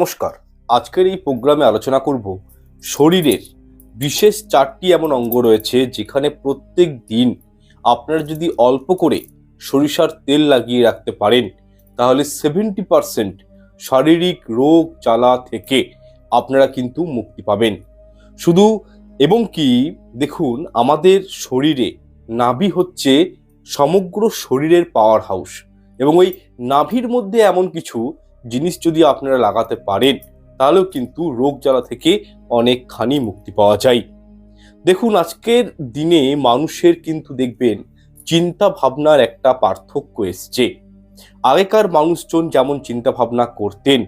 নমস্কার। আজকের এই প্রোগ্রামে আলোচনা করব শরীরের বিশেষ চারটি এমন অঙ্গ রয়েছে যেখানে প্রত্যেক দিন আপনারা যদি অল্প করে সরিষার তেল লাগিয়ে রাখতে পারেন, তাহলে সেভেন্টি পারসেন্ট শারীরিক রোগ জ্বালা থেকে আপনারা কিন্তু মুক্তি পাবেন। শুধু এবং কি, দেখুন, আমাদের শরীরে নাভি হচ্ছে সমগ্র শরীরের পাওয়ার হাউস এবং ওই নাভির মধ্যে এমন কিছু জিনিস যদি আপনারা লাগাতে পারেন, তাহলেও কিন্তু রোগ জ্বালা থেকে অনেকখানি মুক্তি পাওয়া যায়। দেখুন, আজকের দিনে মানুষের কিন্তু দেখবেন চিন্তা ভাবনার একটা পার্থক্য এসছে। আগেকার মানুষজন যেমন চিন্তা ভাবনা করতেন,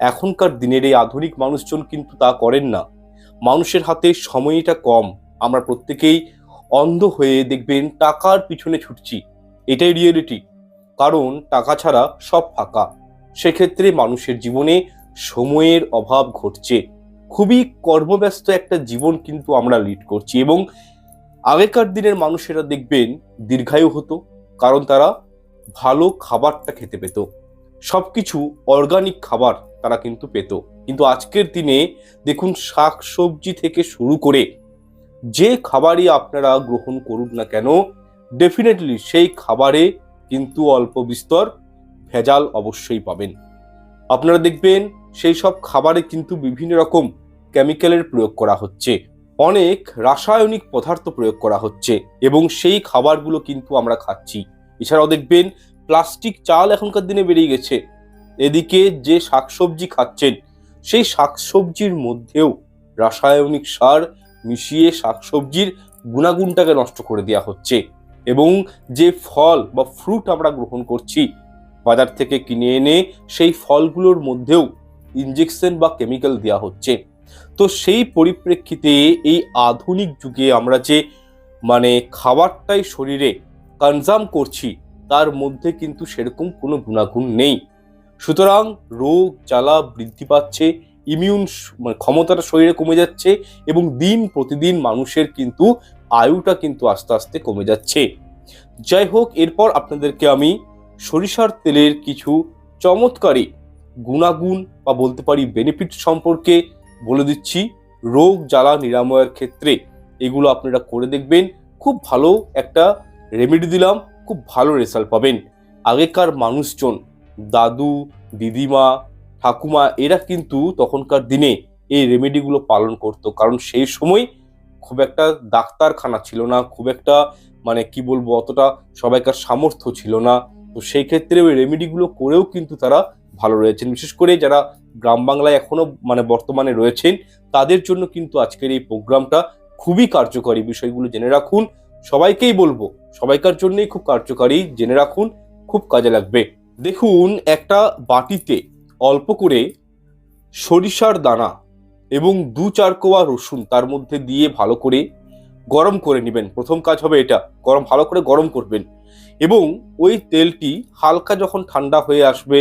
এখনকার দিনের এই আধুনিক মানুষজন কিন্তু তা করেন না। মানুষের হাতে সময়টা কম, আমরা প্রত্যেকেই অন্ধ হয়ে দেখবেন টাকার পিছনে ছুটছি। এটাই রিয়েলিটি কারণ টাকা ছাড়া সব ফাঁকা। সেক্ষেত্রে মানুষের জীবনে সময়ের অভাব ঘটছে। খুবই কর্মব্যস্ত একটা জীবন কিন্তু আমরা লিড করছি এবং আগেকার দিনের মানুষেরা দেখবেন দীর্ঘায়ু হতো, কারণ তারা ভালো খাবারটা খেতে পেত। সব কিছু অর্গানিক খাবার তারা কিন্তু পেত। কিন্তু আজকের দিনে দেখুন শাক সবজি থেকে শুরু করে যে খাবারই আপনারা গ্রহণ করুন না কেন ডেফিনেটলি সেই খাবারে কিন্তু অল্প বিস্তর ভেজাল অবশ্যই পাবেন। আপনারা দেখবেন সেই সব খাবারে কিন্তু বিভিন্ন রকম কেমিক্যালের প্রয়োগ করা হচ্ছে। অনেক রাসায়নিক পদার্থ প্রয়োগ করা হচ্ছে এবং সেই খাবারগুলো কিন্তু আমরা খাচ্ছি। এছাড়াও দেখবেন প্লাস্টিক চাল এখনকার দিনে বেরিয়ে গেছে। এদিকে যে শাকসবজি খাচ্ছেন, সেই শাকসবজির মধ্যেও রাসায়নিক সার মিশিয়ে শাকসবজির গুণাগুণটাকে নষ্ট করে দেওয়া হচ্ছে এবং যে ফল বা ফ্রুট আমরা গ্রহণ করছি বাজার থেকে কিনে এনে সেই ফলগুলোর মধ্যেও ইঞ্জেকশন বা কেমিক্যাল দেওয়া হচ্ছে। তো সেই পরিপ্রেক্ষিতে এই আধুনিক যুগে আমরা যে মানে খাবারটাই শরীরে কনজাম করছি, তার মধ্যে কিন্তু সেরকম কোনো গুণাগুণ নেই। সুতরাং রোগ, জ্বালা বৃদ্ধি পাচ্ছে ইমিউন মানে ক্ষমতাটা শরীরে কমে যাচ্ছে এবং দিন প্রতিদিন মানুষের কিন্তু আয়ুটা কিন্তু আস্তে আস্তে কমে যাচ্ছে। যাই হোক, এরপর আপনাদেরকে আমি সরিষার তেলের কিছু চমৎকারী গুণাগুণ বা বলতে পারি বেনিফিট সম্পর্কে বলে দিচ্ছি। রোগ জ্বালা নিরাময়ের ক্ষেত্রে এগুলো আপনারা করে দেখবেন। খুব ভালো একটা রেমেডি দিলাম, খুব ভালো রেজাল্ট পাবেন। আগেকার মানুষজন, দাদু, দিদিমা, ঠাকুমা এরা কিন্তু তখনকার দিনে এই রেমেডিগুলো পালন করত। কারণ সেই সময় খুব একটা ডাক্তারখানা ছিল না, খুব একটা মানে কি বলব অতটা সবাইকার সামর্থ্য ছিল না। তো সেই ক্ষেত্রে ওই রেমেডিগুলো করেও কিন্তু তারা ভালো রয়েছেন। বিশেষ করে যারা গ্রাম বাংলায় এখনও মানে বর্তমানে রয়েছেন, তাদের জন্য কিন্তু আজকের এই প্রোগ্রামটা খুবই কার্যকরী বিষয়গুলো জেনে রাখুন। সবাইকেই বলব, সবাইকার জন্যই খুব কার্যকারী, জেনে রাখুন, খুব কাজে লাগবে। দেখুন, একটা বাটিতে অল্প করে সরিষার দানা এবং দু চার কোয়া রসুন তার মধ্যে দিয়ে ভালো করে গরম করে নেবেন। প্রথম কাজ হবে এটা, গরম, ভালো করে গরম করবেন। এবং ওই তেলটি হালকা যখন ঠান্ডা হয়ে আসবে,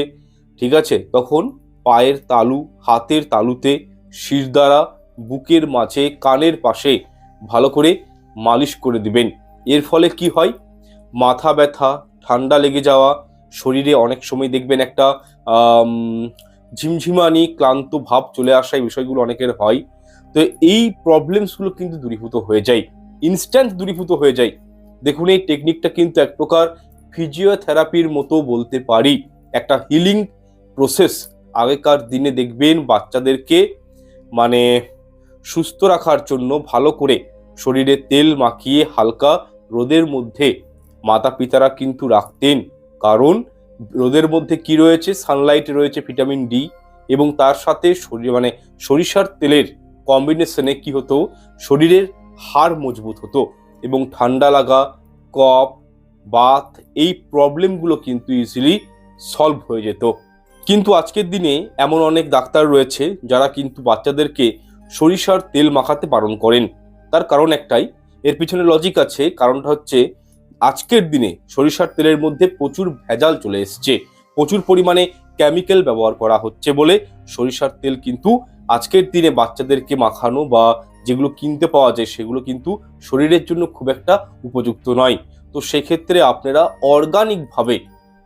ঠিক আছে, তখন পায়ের তালু, হাতের তালুতে শিরদাঁড়া বুকের মাঝে কানের পাশে ভালো করে মালিশ করে দিবেন। এর ফলে কি হয়? মাথা ব্যথা, ঠান্ডা লেগে যাওয়া, শরীরে অনেক সময় দেখবেন একটা ঝিমঝিমানি, ক্লান্ত ভাব চলে আসা এই বিষয়গুলো অনেকের হয়। তো এই প্রবলেমসগুলো কিন্তু দূরীভূত হয়ে যায়। ইনস্ট্যান্ট দূরীভূত হয়ে যায়। দেখুন, এই টেকনিকটা কিন্তু এক প্রকার ফিজিওথেরাপির মতো বলতে পারি। একটা হিলিং প্রসেস আগেকার দিনে দেখবেন বাচ্চাদেরকে মানে সুস্থ রাখার জন্য ভালো করে শরীরে তেল মাখিয়ে হালকা রোদের মধ্যে মাতা পিতারা কিন্তু রাখতেন। কারণ রোদের মধ্যে কি রয়েছে? সানলাইট রয়েছে ভিটামিন ডি এবং তার সাথে শরীর মানে সরিষার তেলের কম্বিনেশনে কি হতো? শরীরের হাড় মজবুত হতো। এবং ঠান্ডা লাগা, কফ বাত এই প্রবলেমগুলো কিন্তু ইজিলি সলভ হয়ে যেত। কিন্তু আজকের দিনে এমন অনেক ডাক্তার রয়েছে যারা কিন্তু বাচ্চাদেরকে সরিষার তেল মাখাতে বারণ করেন। তার কারণ একটাই, এর পিছনে লজিক আছে, কারণটা হচ্ছে আজকের দিনে সরিষার তেলের মধ্যে প্রচুর ভেজাল চলে এসছে। প্রচুর পরিমাণে কেমিক্যাল ব্যবহার করা হচ্ছে বলে সরিষার তেল কিন্তু আজকের দিনে বাচ্চাদেরকে মাখানো বা যেগুলো কিনতে পাওয়া যায় সেগুলো কিন্তু শরীরের জন্য খুব একটা উপযুক্ত নয়। তো সেক্ষেত্রে আপনারা অর্গানিকভাবে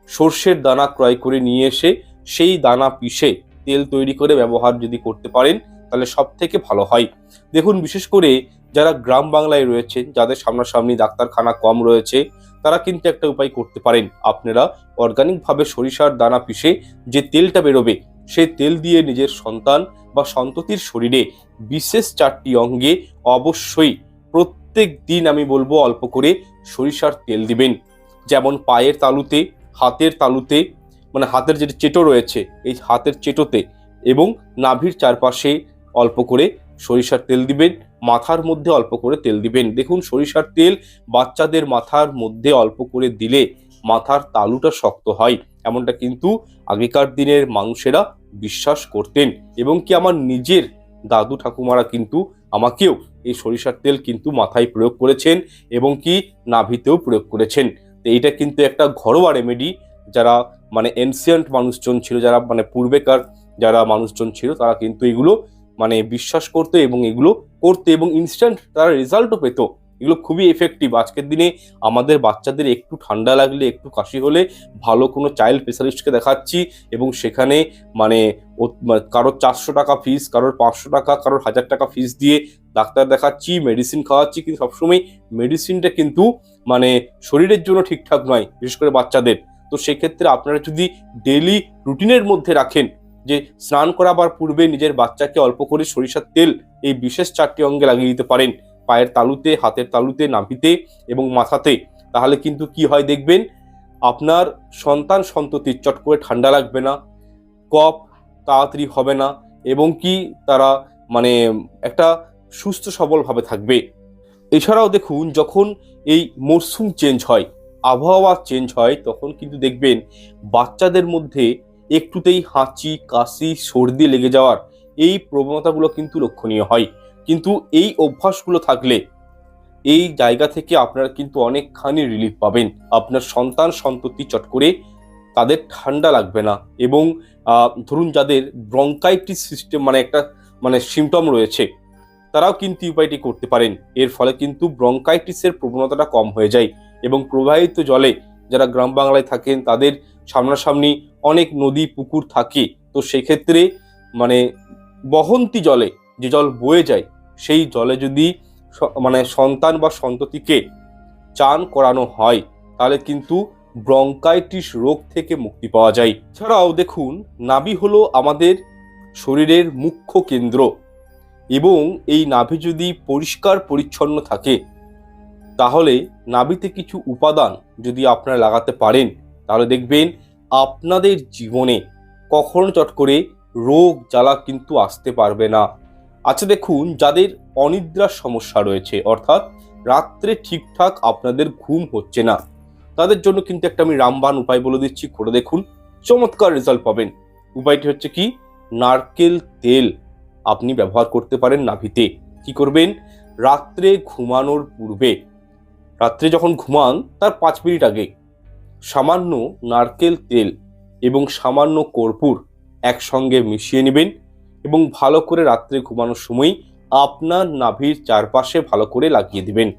সর্ষের দানা ক্রয় করে নিয়ে এসে সেই দানা পিষে তেল তৈরি করে ব্যবহার যদি করতে পারেন, তাহলে সব থেকে ভালো হয়। দেখুন, বিশেষ করে যারা গ্রাম বাংলায় রয়েছেন, যাদের সামনাসামনি ডাক্তারখানা কম রয়েছে, তারা কিন্তু একটা উপায় করতে পারেন। আপনারা অর্গানিকভাবে সরিষার দানা পিষে যে তেলটা বেরোবে সেই তেল দিয়ে নিজের সন্তান বা সন্ততির শরীরে বিশেষ চারটি অঙ্গে অবশ্যই প্রত্যেক দিন আমি বলব অল্প করে সরিষার তেল দিবেন। যেমন পায়ের তালুতে, হাতের তালুতে মানে হাতের যে চেটো রয়েছে, এই হাতের চেটোতে এবং নাভির চারপাশে অল্প করে সরিষার তেল দিবেন, মাথার মধ্যে অল্প করে তেল দিবেন। দেখুন, সরিষার তেল বাচ্চাদের মাথার মধ্যে অল্প করে দিলে মাথার তালুটা শক্ত হয়। এমনটা কিন্তু আগেকার দিনের মানুষেরা বিশ্বাস করতেন এবং কি আমার নিজের দাদু ঠাকুমারা কিন্তু আমাকেও এই সরিষার তেল কিন্তু মাথায় প্রয়োগ করেছেন এবং কি নাভিতেও প্রয়োগ করেছেন। তো এইটা কিন্তু একটা ঘরোয়া রেমেডি যারা মানে এনসিয়েন্ট মানুষজন ছিল, যারা মানে পূর্বেকার যারা মানুষজন ছিল, তারা কিন্তু এগুলো মানে বিশ্বাস করতো এবং এগুলো করতে এবং ইনস্ট্যান্ট তারা রেজাল্টও পেত। এগুলো খুবই এফেক্টিভ আজকের দিনে আমাদের বাচ্চাদের একটু ঠান্ডা লাগলে, একটু কাশি হলে ভালো কোনো চাইল্ড স্পেশালিস্টকে দেখাচ্ছি এবং সেখানে মানে কারোর চারশো টাকা ফিস কারোর পাঁচশো টাকা, কারোর হাজার টাকা ফিস দিয়ে ডাক্তার দেখাচ্ছি মেডিসিন খাওয়াচ্ছি। কিন্তু সবসময় মেডিসিনটা কিন্তু মানে শরীরের জন্য ঠিকঠাক নয়, বিশেষ করে বাচ্চাদের। তো সেক্ষেত্রে আপনারা যদি ডেলি রুটিনের মধ্যে রাখেন যে স্নান করাবার পূর্বে নিজের বাচ্চাকে অল্প করে সরিষার তেল এই বিশেষ চারটি অঙ্গে লাগিয়ে দিতে পারেন। পায়ের তালুতে, হাতের তালুতে, নাভিতে এবং মাথাতে। তাহলে কিন্তু কি হয় দেখবেন? আপনার সন্তান সন্ততি, চট করে ঠান্ডা লাগবে না, কফ তাড়াতাড়ি হবে না এবং কি তারা মানে একটা সুস্থ সবলভাবে থাকবে। এছাড়াও দেখুন, যখন এই মরশুম চেঞ্জ হয়, আবহাওয়া চেঞ্জ হয়, তখন কিন্তু দেখবেন বাচ্চাদের মধ্যে একটুতেই হাঁচি, কাশি, সর্দি লেগে যাওয়ার এই প্রবণতাগুলো কিন্তু লক্ষণীয় হয়। কিন্তু এই অভ্যাসগুলো থাকলে এই জায়গা থেকে আপনারা কিন্তু অনেকখানি রিলিফ পাবেন। আপনার সন্তান সন্ততি চট করে তাদের ঠান্ডা লাগবে না এবং ধরুন যাদের ব্রঙ্কাইটিস সিস্টেম মানে একটা মানে সিমটম রয়েছে, তারাও কিন্তু উপায়টি করতে পারেন। এর ফলে কিন্তু ব্রঙ্কাইটিসের প্রবণতাটা কম হয়ে যায় এবং প্রবাহিত জলে যারা গ্রাম বাংলায় থাকেন তাদের সামনাসামনি অনেক নদী, পুকুর থাকে। তো সেক্ষেত্রে মানে বহন্তি জলে যে জল বয়ে যায়, সেই জলে যদি মানে সন্তান বা সন্ততিকে চান করানো হয়, তাহলে কিন্তু ব্রঙ্কাইটিস রোগ থেকে মুক্তি পাওয়া যায়। এছাড়াও দেখুন, নাভি হলো আমাদের শরীরের মুখ্য কেন্দ্র এবং এই নাভি যদি পরিষ্কার পরিচ্ছন্ন থাকে, তাহলে নাভিতে কিছু উপাদান যদি আপনারা লাগাতে পারেন, তাহলে দেখবেন আপনাদের জীবনে কখনো চট করে রোগ জ্বালা কিন্তু আসতে পারবে না। আচ্ছা দেখুন, যাদের অনিদ্রার সমস্যা রয়েছে, অর্থাৎ রাত্রে ঠিকঠাক আপনাদের ঘুম হচ্ছে না, তাদের জন্য কিন্তু একটা আমি রামবান উপায় বলে দিচ্ছি, করে দেখুন, চমৎকার রেজাল্ট পাবেন। উপায়টি হচ্ছে কি? নারকেল তেল আপনি ব্যবহার করতে পারেন নাভিতে। কি করবেন? রাত্রে ঘুমানোর পূর্বে, রাত্রে যখন ঘুমান, তার পাঁচ মিনিট আগে সামান্য নারকেল তেল এবং সামান্য কর্পূর একসঙ্গে মিশিয়ে নেবেন। এবং ভালো করে রাত্রে ঘুমানোর সময় আপনার নাভির চারপাশে ভালো করে লাগিয়ে দিবেন।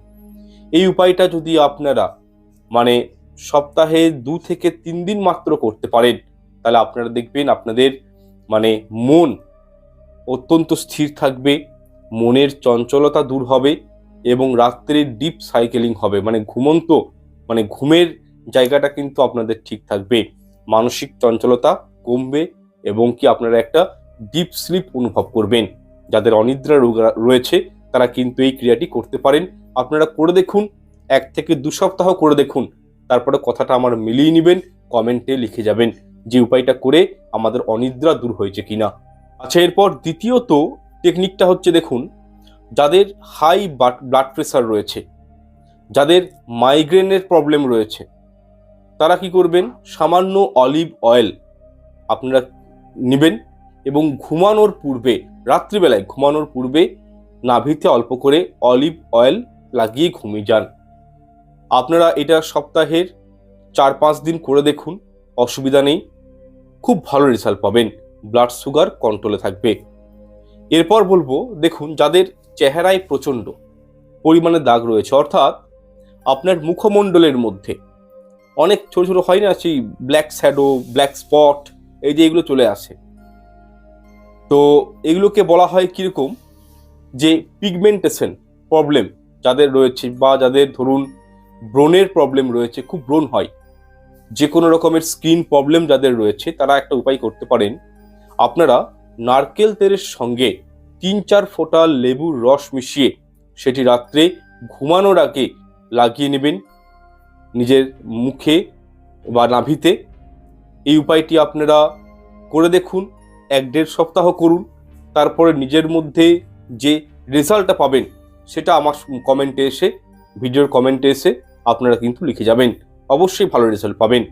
এই উপায়টা যদি আপনারা মানে সপ্তাহে দু থেকে তিন দিন মাত্র করতে পারেন, তাহলে আপনারা দেখবেন আপনাদের মানে মন অত্যন্ত স্থির থাকবে, মনের চঞ্চলতা দূর হবে এবং রাত্রে ডিপ সাইকেলিং হবে। মানে ঘুমন্ত মানে ঘুমের জায়গাটা কিন্তু আপনাদের ঠিক থাকবে। মানসিক চঞ্চলতা কমবে এবং কি আপনারা একটা ডিপ স্লিপ অনুভব করবেন। যাদের অনিদ্রা রোগ রয়েছে, তারা কিন্তু এই ক্রিয়াটি করতে পারেন। আপনারা করে দেখুন, এক থেকে দু সপ্তাহ করে দেখুন। তারপরে কথাটা আমার মিলিয়ে নেবেন, কমেন্টে লিখে যাবেন যে উপায়টা করে আমাদের অনিদ্রা দূর হয়েছে কিনা। আচ্ছা এরপর দ্বিতীয়ত টেকনিকটা হচ্ছে দেখুন, যাদের হাই ব্লাড প্রেশার রয়েছে, যাদের মাইগ্রেনের প্রবলেম রয়েছে, তারা কি করবেন? সামান্য অলিভ অয়েল আপনারা নেবেন এবং ঘুমানোর পূর্বে, রাত্রিবেলায় ঘুমানোর পূর্বে নাভিতে অল্প করে অলিভ অয়েল লাগিয়ে ঘুমিয়ে যান। আপনারা এটা সপ্তাহের চার পাঁচ দিন করে দেখুন, অসুবিধা নেই। খুব ভালো রেজাল্ট পাবেন ব্লাড সুগার কন্ট্রোলে থাকবে। এরপর বলব, দেখুন, যাদের চেহারায় প্রচণ্ড পরিমাণে দাগ রয়েছে, অর্থাৎ আপনার মুখমণ্ডলের মধ্যে অনেক ছোট ছোট হয় না, সেই ব্ল্যাক শ্যাডো ব্ল্যাক স্পট এই যে এগুলো চলে আসে। তো এগুলোকে বলা হয় কীরকম? যে পিগমেন্টেশন প্রবলেম যাদের রয়েছে বা যাদের ধরুন ব্রণের প্রবলেম রয়েছে, খুব ব্রণ হয়। যে কোনো রকমের স্কিন প্রবলেম যাদের রয়েছে, তারা একটা উপায় করতে পারেন। আপনারা নারকেল তেলের সঙ্গে তিন চার ফোঁটা লেবুর রস মিশিয়ে সেটি রাত্রে ঘুমানোর আগে লাগিয়ে নেবেন নিজের মুখে বা নাভিতে। এই উপায়টি আপনারা করে দেখুন। এক দেড় সপ্তাহ করুন, তারপরে নিজের মধ্যে যে রেজাল্টটা পাবেন, সেটা আমার কমেন্টে এসে, ভিডিওর কমেন্টে এসে আপনারা কিন্তু লিখে যাবেন। অবশ্যই ভালো রেজাল্ট পাবেন।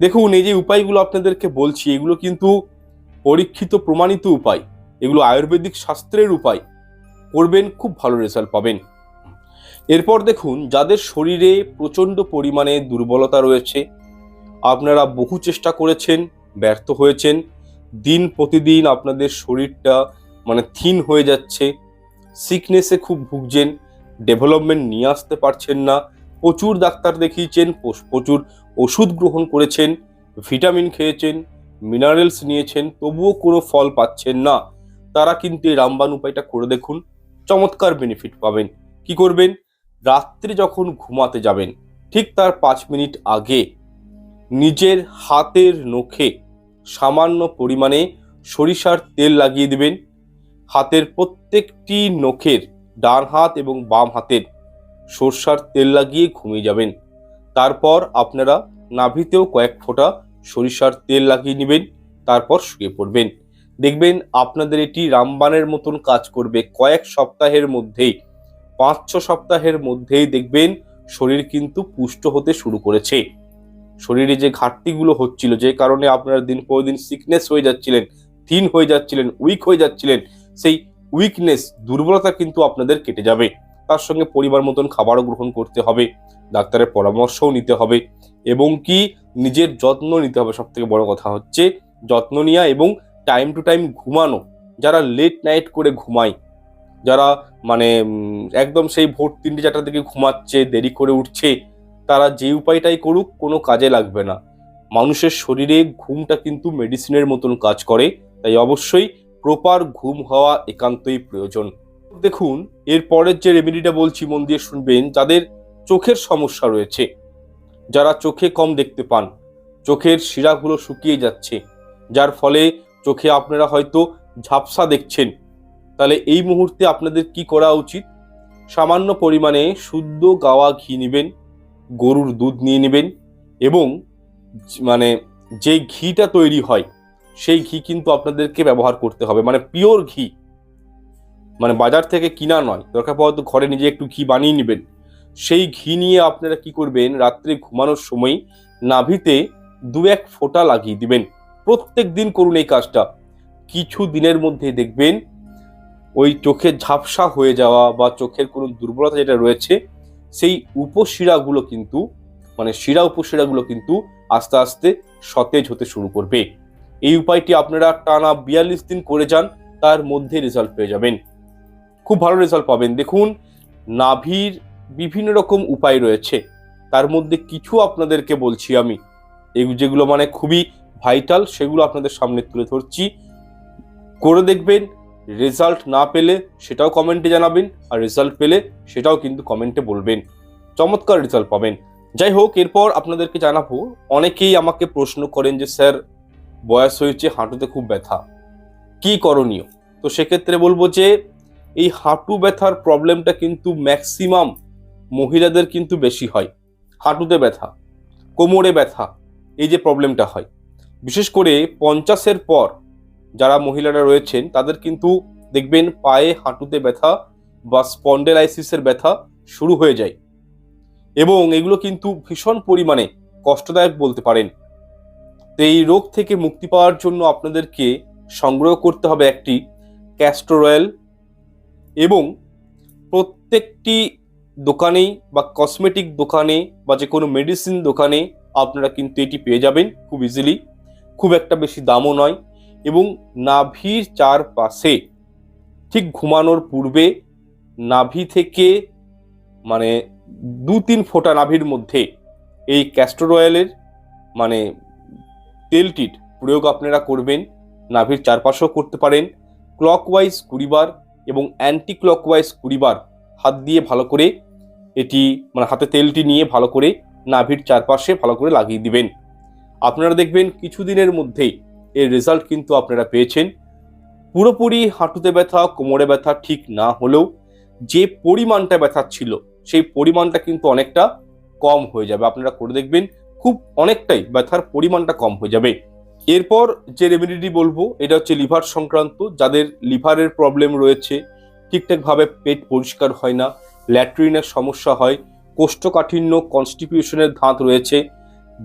দেখুন, এই যে উপায়গুলো আপনাদেরকে বলছি, এগুলো কিন্তু পরীক্ষিত প্রমাণিত উপায়। এগুলো আয়ুর্বেদিক শাস্ত্রের উপায়। করবেন, খুব ভালো রেজাল্ট পাবেন। এরপর দেখুন, যাদের শরীরে প্রচণ্ড পরিমাণে দুর্বলতা রয়েছে, আপনারা বহু চেষ্টা করেছেন, ব্যর্থ হয়েছেন দিন প্রতিদিন আপনাদের শরীরটা মানে থিন হয়ে যাচ্ছে সিকনেসে খুব ভুগছেন ডেভেলপমেন্ট নিয়ে আসতে পারছেন না, প্রচুর ডাক্তার দেখিয়েছেন প্রচুর ওষুধ গ্রহণ করেছেন ভিটামিন খেয়েছেন মিনারেলস নিয়েছেন, তবুও কোনো ফল পাচ্ছেন না। তারা কিন্তু এই রামবান উপায়টা করে দেখুন, চমৎকার বেনিফিট পাবেন। কি করবেন? রাত্রে যখন ঘুমাতে যাবেন, ঠিক তার পাঁচ মিনিট আগে নিজের হাতের নখে সামান্য পরিমাণে সরিষার তেল লাগিয়ে দিবেন। হাতের প্রত্যেকটি নখের ডান হাত এবং বাম হাতের সরষার তেল লাগিয়ে ঘুমিয়ে যাবেন। তারপর আপনারা নাভিতেও কয়েক ফোঁটা সরিষার তেল লাগিয়ে নেবেন, তারপর শুয়ে পড়বেন। দেখবেন আপনাদের এটি রামবানের মতন কাজ করবে। কয়েক সপ্তাহের মধ্যেই, পাঁচ ছ সপ্তাহের মধ্যেই দেখবেন শরীর কিন্তু পুষ্ট হতে শুরু করেছে। শরীরে যে ঘাটতিগুলো হচ্ছিল, যে কারণে আপনারা দিন পর দিন সিকনেস হয়ে যাচ্ছিলেন থিন হয়ে যাচ্ছিলেন উইক হয়ে যাচ্ছিলেন, সেই উইকনেস দুর্বলতা কিন্তু আপনাদের কেটে যাবে। তার সঙ্গে পরিবার মতন খাবারও গ্রহণ করতে হবে, ডাক্তারের পরামর্শও নিতে হবে এবং কি নিজের যত্ন নিতে হবে। সব থেকে বড় কথা হচ্ছে যত্ন নেওয়া এবং টাইম টু টাইম ঘুমানো। যারা লেট নাইট করে ঘুমায়, যারা মানে একদম সেই ভোর তিনটে চারটার দিকে ঘুমাচ্ছে, দেরি করে উঠছে তারা যে উপায়টাই করুক, কোনো কাজে লাগবে না। মানুষের শরীরে ঘুমটা কিন্তু মেডিসিনের মতন কাজ করে, তাই অবশ্যই প্রপার ঘুম হওয়া একান্তই প্রয়োজন। দেখুন, এর পরের যে রেমেডিটা বলছি, মন দিয়ে শুনবেন, যাদের চোখের সমস্যা রয়েছে, যারা চোখে কম দেখতে পান, চোখের শিরাগুলো শুকিয়ে যাচ্ছে, যার ফলে চোখে আপনারা হয়তো ঝাপসা দেখছেন, তাহলে এই মুহূর্তে আপনাদের কি করা উচিত? সামান্য পরিমাণে শুদ্ধ গাওয়া ঘি নেবেন গরুর দুধ নিয়ে নেবেন এবং মানে যে ঘিটা তৈরি হয়, সেই ঘি কিন্তু আপনাদেরকে ব্যবহার করতে হবে। মানে পিওর ঘি। মানে বাজার থেকে কিনা নয়। দরকার পড়ে তো ঘরে নিজে একটু ঘি বানিয়ে নেবেন। সেই ঘি নিয়ে আপনারা কি করবেন? রাত্রে ঘুমানোর সময় নাভিতে দু এক ফোঁটা লাগিয়ে দিবেন। প্রত্যেক দিন করুন এই কাজটা। কিছু দিনের মধ্যে দেখবেন ওই চোখের ঝাপসা হয়ে যাওয়া বা চোখের কোনো দুর্বলতা যেটা রয়েছে সেই উপশিরাগুলো কিন্তু মানে শিরা উপশিরাগুলো কিন্তু আস্তে আস্তে সতেজ হতে শুরু করবে। এই উপায়টি আপনারা টানা বিয়াল্লিশ দিন করে যান, তার মধ্যে রেজাল্ট পেয়ে যাবেন। খুব ভালো রেজাল্ট পাবেন। দেখুন, নাভির বিভিন্ন রকম উপায় রয়েছে। তার মধ্যে কিছু আপনাদেরকে বলছি আমি। এই যেগুলো মানে খুবই ভাইটাল সেগুলো আপনাদের সামনে তুলে ধরছি। করে দেখবেন রেজাল্ট না পেলে সেটাও কমেন্টে জানাবেন, আর রেজাল্ট পেলে সেটাও কিন্তু কমেন্টে বলবেন। চমৎকার রেজাল্ট পাবেন। যাই হোক, এরপর আপনাদেরকে জানাব, অনেকেই আমাকে প্রশ্ন করেন যে, স্যার, বয়স হয়েছে, হাঁটুতে খুব ব্যথা। কি করণীয়? তো সেক্ষেত্রে বলব যে, এই হাঁটু ব্যথার প্রবলেমটা কিন্তু ম্যাক্সিমাম মহিলাদের কিন্তু বেশি হয়। হাঁটুতে ব্যথা, কোমরে ব্যথা, এই যে প্রবলেমটা হয়। বিশেষ করে পঞ্চাশের পর যারা মহিলারা রয়েছেন, তাদের কিন্তু দেখবেন পায়ে হাঁটুতে ব্যথা বা স্পন্ডেলাইসিসের ব্যথা শুরু হয়ে যায়। এবং এগুলো কিন্তু ভীষণ পরিমাণে কষ্টদায়ক বলতে পারেন। তো এই রোগ থেকে মুক্তি পাওয়ার জন্য আপনাদেরকে সংগ্রহ করতে হবে একটি ক্যাস্টর অয়েল এবং প্রত্যেকটি দোকানেই বা কসমেটিক দোকানে বা যে কোনো মেডিসিন দোকানে আপনারা কিন্তু এটি পেয়ে যাবেন খুব ইজিলি খুব একটা বেশি দামও নয়। এবং নাভির চারপাশে ঠিক ঘুমানোর পূর্বে নাভি থেকে মানে দু তিন ফোঁটা নাভির মধ্যে এই ক্যাস্টর অয়েলের মানে তেলটির প্রয়োগ আপনারা করবেন, নাভির চারপাশেও করতে পারেন। ক্লকওয়াইজ কুড়িবার এবং অ্যান্টি ক্লকওয়াইজ কুড়িবার হাত দিয়ে ভালো করে এটি মানে হাতে তেলটি নিয়ে ভালো করে নাভির চারপাশে ভালো করে লাগিয়ে দিবেন। আপনারা দেখবেন কিছুদিনের মধ্যেই এর রেজাল্ট কিন্তু আপনারা পেয়েছেন। পুরোপুরি হাঁটুতে ব্যথা, কোমরে ব্যথা ঠিক না হলেও যে পরিমাণটা ব্যথা ছিল, সেই পরিমাণটা কিন্তু অনেকটা কম হয়ে যাবে। আপনারা করে দেখবেন, খুব অনেকটাই ব্যথার পরিমাণটা কম হয়ে যাবে। এরপর যে রেমেডিটি বলব, এটা হচ্ছে লিভার সংক্রান্ত। যাদের লিভারের প্রবলেম রয়েছে ঠিকঠাকভাবে পেট পরিষ্কার হয় না ল্যাট্রিনের সমস্যা হয়, কোষ্ঠকাঠিন্য কনস্টিটিউশনের ধাত রয়েছে,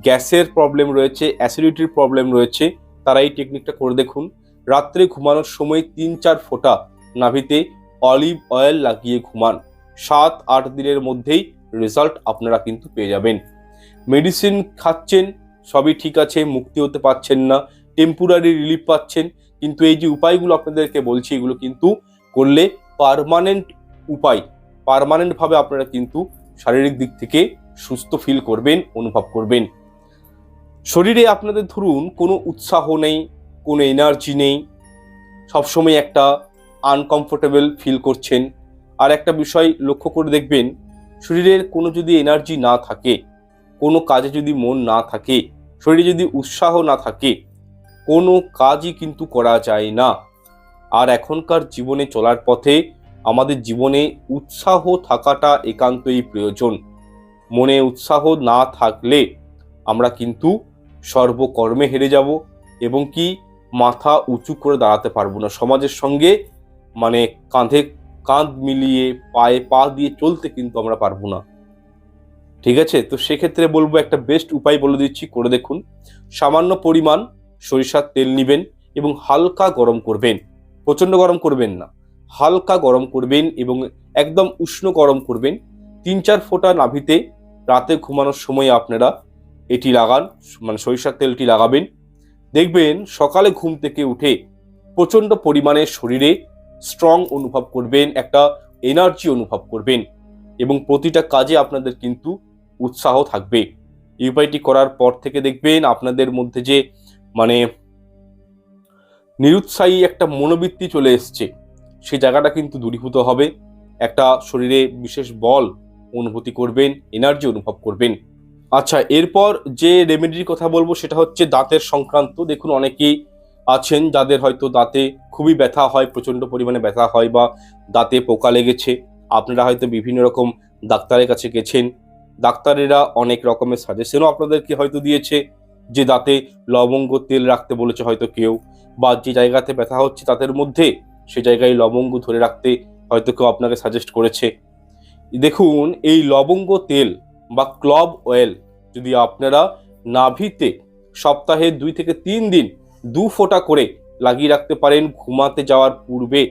গ্যাসের প্রবলেম রয়েছে অ্যাসিডিটির প্রবলেম রয়েছে তারা এই টেকনিকটা করে দেখুন। রাত্রে ঘুমানোর সময় তিন চার ফোঁটা নাভিতে অলিভ অয়েল লাগিয়ে ঘুমান। সাত আট দিনের মধ্যেই রেজাল্ট আপনারা কিন্তু পেয়ে যাবেন। মেডিসিন খাচ্ছেন, সবই ঠিক আছে, মুক্তি হতে পারছেন না টেম্পোরারি রিলিফ পাচ্ছেন, কিন্তু এই যে উপায়গুলো আপনাদেরকে বলছি, এগুলো কিন্তু করলে পারমানেন্ট উপায় পারমানেন্টভাবে আপনারা কিন্তু শারীরিক দিক থেকে সুস্থ ফিল করবেন, অনুভব করবেন। শরীরে আপনাদের ধরুন কোনো উৎসাহ নেই, কোনো এনার্জি নেই, সবসময় একটা আনকমফোর্টেবল ফিল করছেন। আর একটা বিষয় লক্ষ্য করে দেখবেন, শরীরের কোনো যদি এনার্জি না থাকে, কোনো কাজে যদি মন না থাকে, শরীরে যদি উৎসাহ না থাকে, কোনো কাজই কিন্তু করা যায় না। আর এখনকার জীবনে চলার পথে আমাদের জীবনে উৎসাহ থাকাটা একান্তই প্রয়োজন। মনে উৎসাহ না থাকলে আমরা কিন্তু সর্বকর্মে হেরে যাব এবং কি মাথা উঁচু করে দাঁড়াতে পারব না। সমাজের সঙ্গে মানে কাঁধে কাঁধ মিলিয়ে পায়ে পা দিয়ে চলতে কিন্তু আমরা পারব না। ঠিক আছে? তো সেক্ষেত্রে বলব একটা বেস্ট উপায় বলে দিচ্ছি, করে দেখুন। সামান্য পরিমাণ সরিষার তেল নেবেন এবং হালকা গরম করবেন। প্রচণ্ড গরম করবেন না। হালকা গরম করবেন এবং একদম উষ্ণ গরম করবেন। তিন চার ফোঁটা নাভিতে রাতে ঘুমানোর সময় আপনারা এটি লাগান মানে সরিষার তেলটি লাগাবেন। দেখবেন সকালে ঘুম থেকে উঠে প্রচণ্ড পরিমাণে শরীরে স্ট্রং অনুভব করবেন, একটা এনার্জি অনুভব করবেন এবং প্রতিটা কাজে আপনাদের কিন্তু উৎসাহ থাকবে। এই উপায়টি করার পর থেকে দেখবেন আপনাদের মধ্যে যে মানে নিরুৎসাহী একটা মনোবৃত্তি চলে এসছে, সে জায়গাটা কিন্তু দূরীভূত হবে। একটা শরীরে বিশেষ বল অনুভূতি করবেন এনার্জি অনুভব করবেন। আচ্ছা এরপর যে রেমেডির কথা বলব সেটা হচ্ছে দাঁতের সংক্রান্ত। দেখুন, অনেকেই আছেন যাদের হয়তো দাঁতে খুবই ব্যথা হয়, প্রচণ্ড পরিমাণে ব্যথা হয় বা দাঁতে পোকা লেগেছে। আপনারা হয়তো বিভিন্ন রকম ডাক্তারের কাছে গেছেন। ডাক্তারেরা অনেক রকমের সাজেশনও আপনাদেরকে হয়তো দিয়েছে যে দাঁতে লবঙ্গ তেল রাখতে বলেছে হয়তো কেউ বা যে জায়গাতে ব্যথা হচ্ছে তাদের মধ্যে সে জায়গায় লবঙ্গ ধরে রাখতে হয়তো কেউ আপনাকে সাজেস্ট করেছে। দেখুন, এই লবঙ্গ তেল বা ক্লব অয়েল যদি আপনারা নাভিতে সপ্তাহে দুই থেকে তিন দিন দু ফোঁটা করে লাগিয়ে রাখতে পারেন ঘুমাতে যাওয়ার পূর্বে,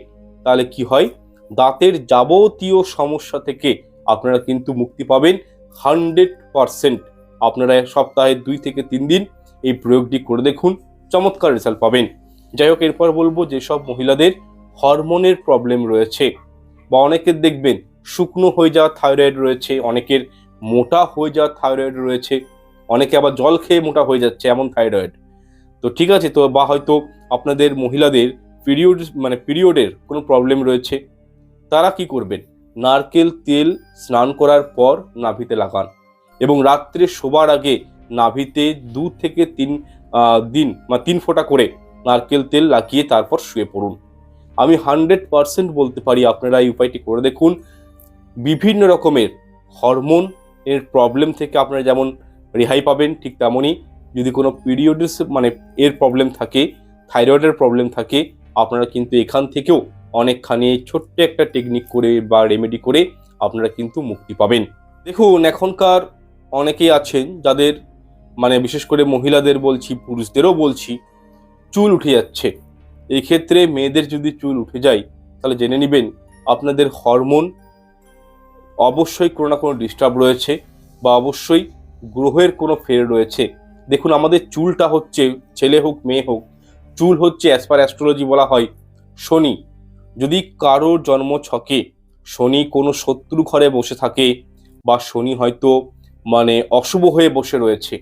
তাহলে কি হয়? দাঁতের যাবতীয় সমস্যা থেকে আপনারা কিন্তু মুক্তি পাবেন। হান্ড্রেড পারসেন্ট আপনারা সপ্তাহে দুই থেকে তিন দিন এই প্রয়োগটি করে দেখুন, চমৎকার রেজাল্ট পাবেন। যাই হোক, এরপর বলব যেসব মহিলাদের হরমোনের প্রবলেম রয়েছে বা অনেকের দেখবেন শুকনো হয়ে যাওয়া থাইরয়েড রয়েছে, অনেকের মোটা হয়ে যাওয়ার থাইরয়েড রয়েছে। অনেকে আবার জল খেয়ে মোটা হয়ে যাচ্ছে, এমন থাইরয়েড তো ঠিক আছে, তো বা হয়তো আপনাদের মহিলাদের পিরিয়ড মানে পিরিয়ডের কোনো প্রবলেম রয়েছে। তারা কি করবেন? নারকেল তেল স্নান করার পর নাভিতে লাগান এবং রাত্রে শোবার আগে নাভিতে দু থেকে তিন দিন বা তিন ফোঁটা করে নারকেল তেল লাগিয়ে তারপর শুয়ে পড়ুন। আমি হান্ড্রেড পারসেন্ট বলতে পারি, আপনারা এই উপায়টি করে দেখুন। বিভিন্ন রকমের হরমোন এর প্রবলেম থেকে আপনারা যেমন রেহাই পাবেন, ঠিক তেমনই যদি কোনো পিরিয়ডস মানে এর প্রবলেম থাকে থাইরয়েডের প্রবলেম থাকে, আপনারা কিন্তু এখান থেকেও অনেকখানি ছোট্ট একটা টেকনিক করে বা রেমেডি করে আপনারা কিন্তু মুক্তি পাবেন। দেখুন, এখনকার অনেকেই আছেন যাদের মানে বিশেষ করে মহিলাদের বলছি, পুরুষদেরও বলছি, চুল উঠে যাচ্ছে। এই ক্ষেত্রে মেয়েদের যদি চুল উঠে যায়, তাহলে জেনে নেবেন আপনাদের হরমোন অবশ্যই কোনো না কোনো ডিস্টার্ব রয়েছে বা অবশ্যই গ্রহের কোনো ফের রয়েছে। দেখুন, আমাদের চুলটা হচ্ছে ছেলে হোক, মেয়ে হোক, চুল হচ্ছে অ্যাজ পার অ্যাস্ট্রোলজি বলা হয় শনি। যদি কারও জন্ম ছকে, শনি কোনো শত্রু ঘরে বসে থাকে বা শনি হয়তো মানে অশুভ হয়ে বসে রয়েছে,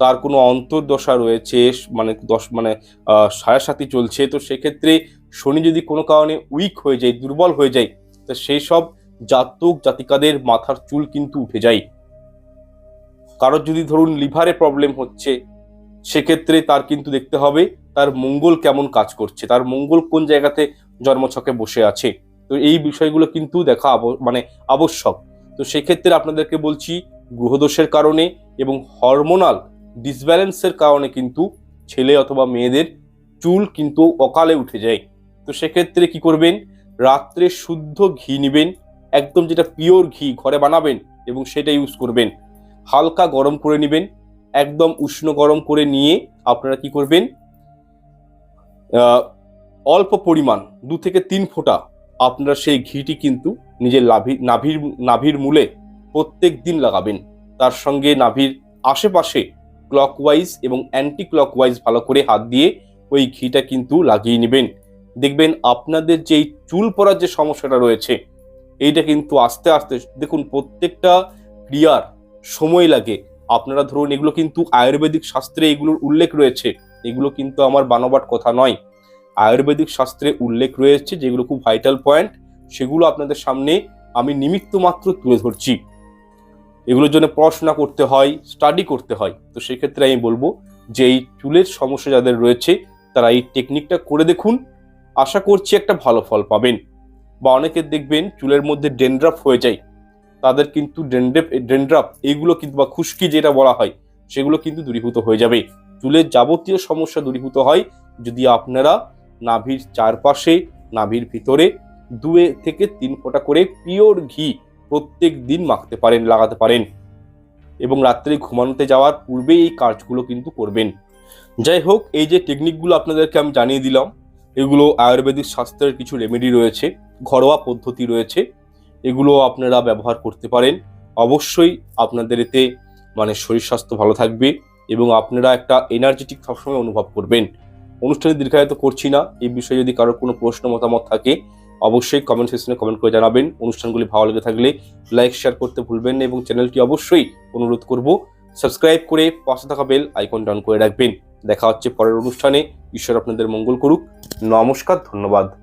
তার কোনো অন্তর্দশা রয়েছে মানে দশ মানে সাড়ে সাথী চলছে, তো সেক্ষেত্রে শনি যদি কোনো কারণে উইক হয়ে যায়, দুর্বল হয়ে যায়, তো সেই সব জাতক জাতিকাদের মাথার চুল কিন্তু উঠে যায়। কারোর যদি ধরুন লিভারে প্রবলেম হচ্ছে, সেক্ষেত্রে তার কিন্তু দেখতে হবে তার মঙ্গল কেমন কাজ করছে, তার মঙ্গল কোন জায়গাতে জন্মছকে বসে আছে। তো এই বিষয়গুলো কিন্তু দেখা মানে আবশ্যক। তো সেক্ষেত্রে আপনাদেরকে বলছি, গ্রহদোষের কারণে এবং হরমোনাল ডিসব্যালেন্সের কারণে কিন্তু ছেলে অথবা মেয়েদের চুল কিন্তু অকালে উঠে যায়। তো সেক্ষেত্রে কি করবেন? রাত্রে শুদ্ধ ঘি নেবেন একদম যেটা পিওর ঘি ঘরে বানাবেন এবং সেটা ইউজ করবেন। হালকা গরম করে নেবেন, একদম উষ্ণ গরম করে নিয়ে আপনারা কি করবেন অল্প পরিমাণ, দু থেকে তিন ফোঁটা আপনারা সেই ঘিটি কিন্তু নিজের লাভি, নাভির নাভির মূলে প্রত্যেক দিন লাগাবেন। তার সঙ্গে নাভির আশেপাশে ক্লকওয়াইজ এবং অ্যান্টি ক্লকওয়াইজ ভালো করে হাত দিয়ে ওই ঘিটা কিন্তু লাগিয়ে নেবেন। দেখবেন আপনাদের যেই চুল পড়ার যে সমস্যাটা রয়েছে এইটা কিন্তু আস্তে আস্তে, দেখুন প্রত্যেকটা ক্রিয়ার সময় লাগে। আপনারা ধরুন, এগুলো কিন্তু আয়ুর্বেদিক শাস্ত্রে এগুলোর উল্লেখ রয়েছে। এগুলো কিন্তু আমার বানোবাট কথা নয়। আয়ুর্বেদিক শাস্ত্রে উল্লেখ রয়েছে যেগুলো খুব ভাইটাল পয়েন্ট সেগুলো আপনাদের সামনে আমি নিমিত্ত মাত্র তুলে ধরছি। এগুলোর জন্য পড়াশোনা করতে হয় স্টাডি করতে হয়। তো সেক্ষেত্রে আমি বলব যে এই চুলের সমস্যা যাদের রয়েছে, তারা এই টেকনিকটা করে দেখুন। আশা করছি একটা ভালো ফল পাবেন। বা অনেকের দেখবেন চুলের মধ্যে ডেন্ড্রাফ হয়ে যায়। তাদের কিন্তু ডেন্ড্রেপ ডেন্ড্রাফ এইগুলো কিন্তু বা খুশকি যেটা বলা হয়, সেগুলো কিন্তু দূরীভূত হয়ে যাবে। চুলের যাবতীয় সমস্যা দূরীভূত হয় যদি আপনারা নাভির চারপাশে, নাভির ভিতরে দুয়ে থেকে তিন ফোঁটা করে পিওর ঘি প্রত্যেক দিন মাখতে পারেন, লাগাতে পারেন এবং রাত্রে ঘুমানোতে যাওয়ার পূর্বে এই কাজগুলো কিন্তু করবেন। যাই হোক, এই যে টেকনিকগুলো আপনাদেরকে আমি জানিয়ে দিলাম, এগুলো আয়ুর্বেদিক শাস্ত্রের কিছু রেমেডি রয়েছে। ঘরোয়া পদ্ধতি রয়েছে। এগুলো আপনারা ব্যবহার করতে পারেন। অবশ্যই আপনাদের এতে মানে শরীর স্বাস্থ্য ভালো থাকবে এবং আপনারা একটা এনার্জেটিক সবসময় অনুভব করবেন। অনুষ্ঠানে দীর্ঘায়িত করছি না। এই বিষয়ে যদি কারোর কোনো প্রশ্ন, মতামত থাকে, অবশ্যই কমেন্ট সেকশনে কমেন্ট করে জানাবেন। অনুষ্ঠানগুলি ভালো লেগে থাকলে লাইক শেয়ার করতে ভুলবেন না এবং চ্যানেলটি অবশ্যই অনুরোধ করব সাবস্ক্রাইব করে পাশে থাকা বেল আইকন ডাউন করে রাখবেন। দেখা হচ্ছে পরের অনুষ্ঠানে। ঈশ্বর আপনাদের মঙ্গল করুক। নমস্কার, ধন্যবাদ।